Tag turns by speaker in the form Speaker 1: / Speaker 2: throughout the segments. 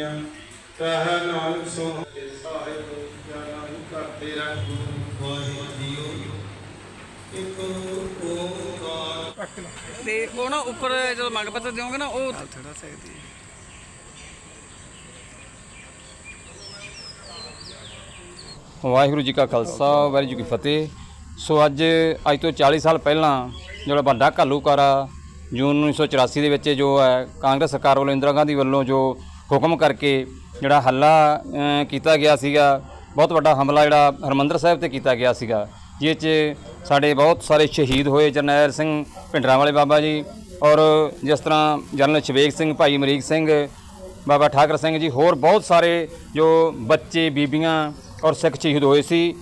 Speaker 1: ਕੀਤੀਆਂ। ਕਹ ਨਾਨਕ ਸੁਣ ਕੇ ਸਾਹਿਬ ਜਾਨਾਂ ਕਰਤੇ ਰਹੂ
Speaker 2: ਵਾਹਿਗੁਰੂ ਜੀਓ। ਇੱਕ ਓੰਕਾਰ।
Speaker 3: ਤੇ ਉਹ ਨਾ ਉੱਪਰ ਜਦੋਂ ਮੰਗ ਪੱਤਰ ਦਿਓਗੇ ਨਾ ਉਹ ਥੋੜਾ ਸਕਦੀ
Speaker 4: ਵਾਹਿਗੁਰੂ ਜੀ ਕਾ ਖਾਲਸਾ ਵਾਹਿਗੁਰੂ ਜੀ ਕੀ ਫਤਿਹ। ਸੋ ਅੱਜ ਅੱਜ ਤੋਂ 40 ਸਾਲ ਪਹਿਲਾਂ ਜਿਹੜਾ ਵੱਡਾ ਘੱਲੂਕਾਰਾ ਜੂਨ 1984 ਦੇ ਵਿੱਚ ਜੋ ਹੈ ਕਾਂਗਰਸ ਸਰਕਾਰ ਵੱਲੋਂ ਇੰਦਰਾ ਗਾਂਧੀ ਵੱਲੋਂ ਜੋ ਹੁਕਮ ਕਰਕੇ ਜਿਹੜਾ ਹੱਲਾ ਕੀਤਾ ਗਿਆ ਸੀਗਾ, ਬਹੁਤ ਵੱਡਾ ਹਮਲਾ ਜਿਹੜਾ ਹਰਮੰਦਰ ਸਾਹਿਬ ਤੇ ਕੀਤਾ ਗਿਆ ਸੀਗਾ ਜਿਸ 'ਚ ਸਾਡੇ ਬਹੁਤ ਸਾਰੇ ਸ਼ਹੀਦ ਹੋਏ ਜਰਨੈਲ ਸਿੰਘ ਭਿੰਡਰਾਂ ਵਾਲੇ ਬਾਬਾ ਜੀ ਔਰ ਜਿਸ ਤਰ੍ਹਾਂ ਜਨਰਲ ਸ਼ਵੇਕ ਸਿੰਘ, ਭਾਈ ਅਮਰੀਕ ਸਿੰਘ, ਬਾਬਾ ਠਾਕਰ ਸਿੰਘ ਜੀ, ਹੋਰ ਬਹੁਤ ਸਾਰੇ ਜੋ ਬੱਚੇ, ਬੀਬੀਆਂ ਔਰ ਸਿੱਖ ਸ਼ਹੀਦ ਹੋਏ ਸੀ।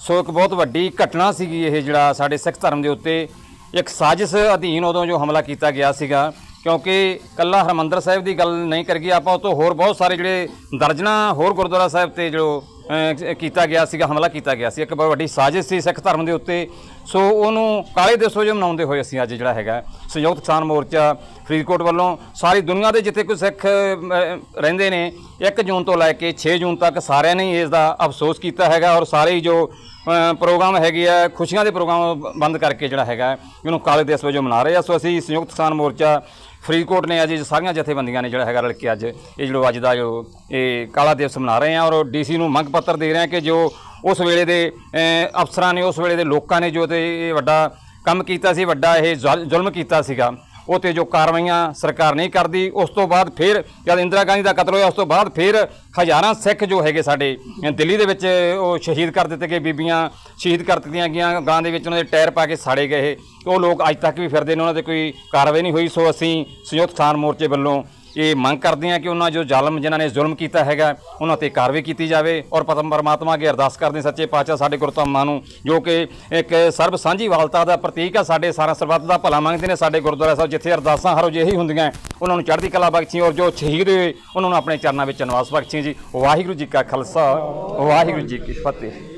Speaker 4: ਸੋ ਇੱਕ ਬਹੁਤ ਵੱਡੀ ਘਟਨਾ ਸੀਗੀ ਇਹ ਜਿਹੜਾ ਸਾਡੇ ਸਿੱਖ ਧਰਮ ਦੇ ਉੱਤੇ। ਇੱਕ ਸਾਜ਼ਿਸ਼ ਅਧੀਨ ਉਦੋਂ ਜੋ ਹਮਲਾ ਕੀਤਾ ਗਿਆ ਸੀਗਾ ਕਿਉਂਕਿ ਕੱਲਾ ਹਰਮੰਦਰ ਸਾਹਿਬ ਦੀ ਗੱਲ ਨਹੀਂ ਕਰੀਏ ਆਪਾਂ ਉਹ ਤੋਂ ਹੋਰ ਬਹੁਤ ਸਾਰੇ ਜਿਹੜੇ ਦਰਜਨਾ ਹੋਰ ਗੁਰਦੁਆਰਾ ਸਾਹਿਬ ਤੇ ਜੋ ਕੀਤਾ ਗਿਆ ਸੀਗਾ, ਹਮਲਾ ਕੀਤਾ ਗਿਆ ਸੀ। ਇੱਕ ਬਹੁਤ ਵੱਡੀ ਸਾਜ਼ਿਸ਼ ਸੀ ਸਿੱਖ ਧਰਮ ਦੇ ਉੱਤੇ। ਸੋ ਉਹਨੂੰ ਕਾਲੇ ਦਿਵਸ ਜੋ ਮਨਾਉਂਦੇ ਹੋਏ ਅਸੀਂ ਅੱਜ ਜਿਹੜਾ ਹੈਗਾ, ਸੰਯੁਕਤ ਕਿਸਾਨ ਮੋਰਚਾ ਫਰੀਦਕੋਟ ਵੱਲੋਂ ਸਾਰੀ ਦੁਨੀਆ ਦੇ ਜਿੱਥੇ ਕੋਈ ਸਿੱਖ ਰਹਿੰਦੇ ਨੇ 1 ਜੂਨ ਤੋਂ ਲੈ ਕੇ 6 ਜੂਨ ਤੱਕ ਸਾਰਿਆਂ ਨੇ ਇਸ ਦਾ ਅਫਸੋਸ ਕੀਤਾ ਹੈਗਾ ਔਰ ਸਾਰੇ ਹੀ ਜੋ ਪ੍ਰੋਗਰਾਮ ਹੈਗੇ ਆ, ਖੁਸ਼ੀਆਂ ਦੇ ਪ੍ਰੋਗਰਾਮ ਬੰਦ ਕਰਕੇ ਜਿਹੜਾ ਹੈਗਾ, ਇਹਨੂੰ ਕਾਲੇ ਦਿਵਸ ਵਜੋਂ ਮਨਾ ਰਹੇ ਆ। ਸੋ ਅਸੀਂ ਸੰਯੁਕਤ ਕਿਸਾਨ ਮੋਰਚਾ ਫਰੀਦਕੋਟ ਨੇ ਅੱਜ ਸਾਰੀਆਂ ਜਥੇਬੰਦੀਆਂ ਨੇ ਜਿਹੜਾ ਹੈਗਾ ਰਲ ਕੇ ਅੱਜ ਇਹ ਜਿਹੜਾ ਅੱਜ ਦਾ ਜੋ ਇਹ ਕਾਲਾ ਦਿਵਸ ਮਨਾ ਰਹੇ ਆ ਔਰ ਡੀਸੀ ਨੂੰ ਮੰਗ ਪੱਤਰ ਦੇ ਰਹੇ ਆ ਕਿ ਜੋ ਉਸ ਵੇਲੇ ਦੇ ਅਫਸਰਾਂ ਨੇ, ਉਸ ਵੇਲੇ ਦੇ ਲੋਕਾਂ ਨੇ ਜੋ ਤੇ ਇਹ ਵੱਡਾ ਕੰਮ ਕੀਤਾ ਸੀ, ਵੱਡਾ ਇਹ ਜ਼ੁਲ- ਜ਼ੁਲਮ ਕੀਤਾ ਸੀਗਾ। ਉਹ ਤੇ ਜੋ ਕਾਰਵਾਈਆਂ ਸਰਕਾਰ ਨਹੀਂ ਕਰਦੀ, ਉਸ ਤੋਂ ਬਾਅਦ ਫਿਰ ਜਦ ਇੰਦਰਾ ਗਾਂਧੀ ਦਾ ਕਤਲ ਹੋਇਆ, ਉਸ ਤੋਂ ਬਾਅਦ ਫਿਰ ਹਜ਼ਾਰਾਂ ਸਿੱਖ ਜੋ ਹੈਗੇ ਸਾਡੇ ਦਿੱਲੀ ਦੇ ਵਿੱਚ ਉਹ ਸ਼ਹੀਦ ਕਰ ਦਿੱਤੇ ਗਏ ਬੀਬੀਆਂ, ਸ਼ਹੀਦ ਕਰ ਦਿੱਤੀਆਂ ਗਈਆਂ ਗਾਂ ਦੇ ਵਿੱਚ ਉਹਨਾਂ ਦੇ ਟਾਇਰ ਪਾ ਕੇ ਸਾੜੇ ਗਏ ਉਹ ਲੋਕ ਅੱਜ ਤੱਕ ਵੀ ਫਿਰਦੇ ਨੇ, ਉਹਨਾਂ ਤੇ ਕੋਈ ਕਾਰਵਾਈ ਨਹੀਂ ਹੋਈ, ਸੋ ਅਸੀਂ ਸੰਯੁਕਤ ਕਿਸਾਨ ਮੋਰਚੇ ਵੱਲੋਂ ਇਹ ਮੰਗ ਕਰਦੇ ਹਾਂ ਕਿ ਉਹਨਾਂ ਜੋ ਜ਼ਾਲਮ ਜਿਨ੍ਹਾਂ ਨੇ ਜ਼ੁਲਮ ਕੀਤਾ ਹੈਗਾ, ਉਹਨਾਂ ਤੇ ਕਾਰਵਾਈ ਕੀਤੀ ਜਾਵੇ। ਔਰ ਪਤਮ ਪਰਮਾਤਮਾ ਅੱਗੇ ਅਰਦਾਸ ਕਰਦੇ ਸੱਚੇ ਪਾਤਸ਼ਾਹ ਸਾਡੇ ਗੁਰਧਾਮਾਂ ਨੂੰ, ਜੋ ਕਿ ਇੱਕ ਸਰਬ ਸਾਂਝੀ ਵਾਲਤਾ ਦਾ ਪ੍ਰਤੀਕ ਆ, ਸਾਡੇ ਸਾਰਾ ਸਰਬੱਤ ਦਾ ਭਲਾ ਮੰਗਦੇ ਨੇ ਸਾਡੇ ਗੁਰਦੁਆਰਾ ਸਾਹਿਬ, ਜਿੱਥੇ ਅਰਦਾਸਾਂ ਹਰ ਰੋਜ਼ ਇਹੀ ਹੁੰਦੀਆਂ ਉਹਨਾਂ ਨੂੰ ਚੜ੍ਹਦੀ ਕਲਾ ਬਖਸ਼ੀ, ਔਰ ਜੋ ਸ਼ਹੀਦ ਹੋਏ, ਉਹਨਾਂ ਨੂੰ ਆਪਣੇ ਚਰਨਾਂ ਵਿੱਚ ਨਿਵਾਸ ਬਖਸ਼ੀ ਜੀ। ਵਾਹਿਗੁਰੂ ਜੀ ਕਾ ਖਾਲਸਾ, ਵਾਹਿਗੁਰੂ ਜੀ ਕੀ ਫਤਿਹ।